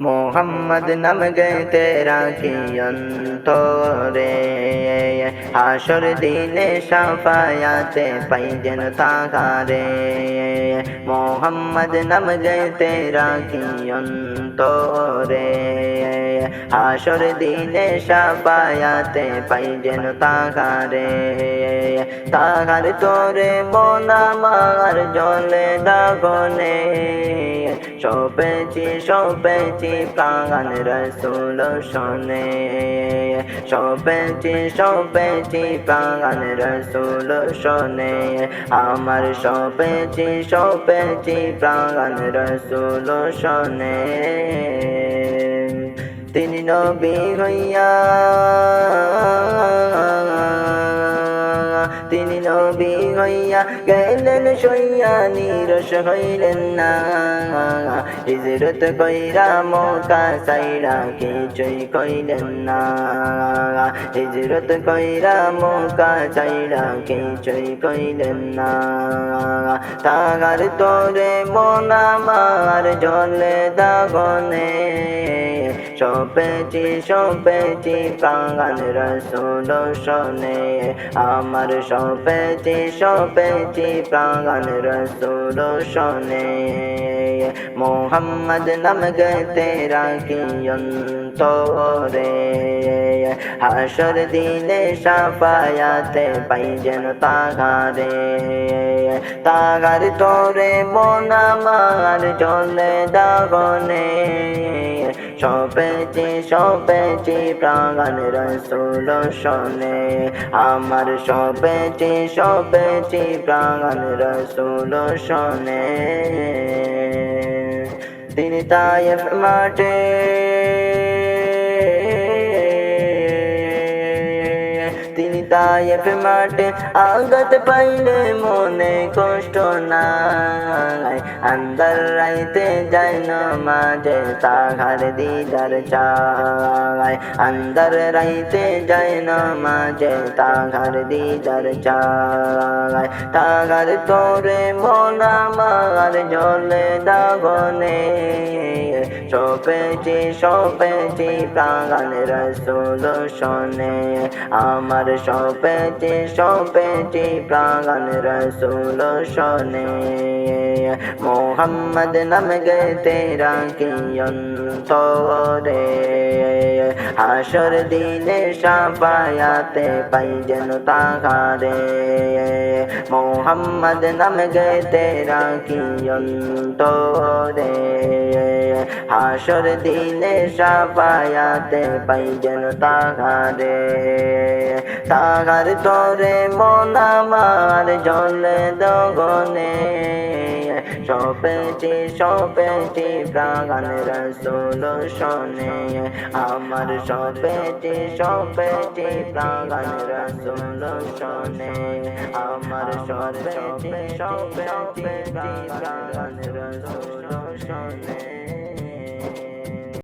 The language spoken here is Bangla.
মোহাম্মদ নাম গেতে রাখি অন্তরে হাসর দিনে সাফায়াতে পাইজেন তাহারে। মোহাম্মদ নাম গেতে রাখি অন্তরে হাসর দিনে সাফায়াতে পাইজেন তাহারে। তাহার তোরে মনামার জলে দাগনে। সপেছি সপেছি প্রাণ রসুল শোনে সপেছি সপেছি প্রাণ রসুল শোনে আমার সপেছি সপেছি প্রাণ রসুল শোনে তিনি নবী হইয়া তিনি নবী হইয়া গেলেন সইয়া নিরস হইলেন না। হিজরত কইরা মোকা সাইরা কিছুই কইলেন না। হিজরত কইরা মোকা সাইরা কিছুই কইলেন না। তাহার তোরে মন আমার জলে দাগনে। সপেছি সপেছি প্রাণ রসুল শোনে আমার সপেছি সপেছি প্রাণ রসুল শোনে মোহাম্মদ নাম গতে রাখি অন্তরে? হাসর দিলে সাফায়াতে পাইজেন তাগারে তাগার তোরে আমার জলে দাগনে সপেছি সপেছি প্রাণ রসুল শোনে আমার সপেছি সপেছি প্রাণ রসুল শোনে তিনি তাই মাঠে তিনি তায়েফ মাঠে আগত পাইলে মনে কষ্ট নাই। আন্দার রাইতে যায় না মাঝে তাহার দিদার চায়। আন্দার রাইতে যায় না মাঝে তাহার দিদার চায়। তাহার তোরে মন আমার জলে দাগনে। সপেছি সপেছি প্রাণ রসুল শোনে আমার সপেছি সপেছি প্রাণ রসুল শোনে মোহাম্মদ নাম গেতে রাখি অন্তরে হাসর দিনে সাফায়াতে পাইজেন তাহারে মোহাম্মদ নাম গেতে রাখি অন্তরে হাসর দিনে সাফায়াতে পাইজেন তাহারে। তাহার তোরে মন আমার জলে দগনে। সপেছি সপেছি প্রাণ রসুল শোনে। আমার সপেটি সপেছি প্রাণ রসুল শোনে। আমার সপেছি সপেছি প্রাণ রসুল শোনে।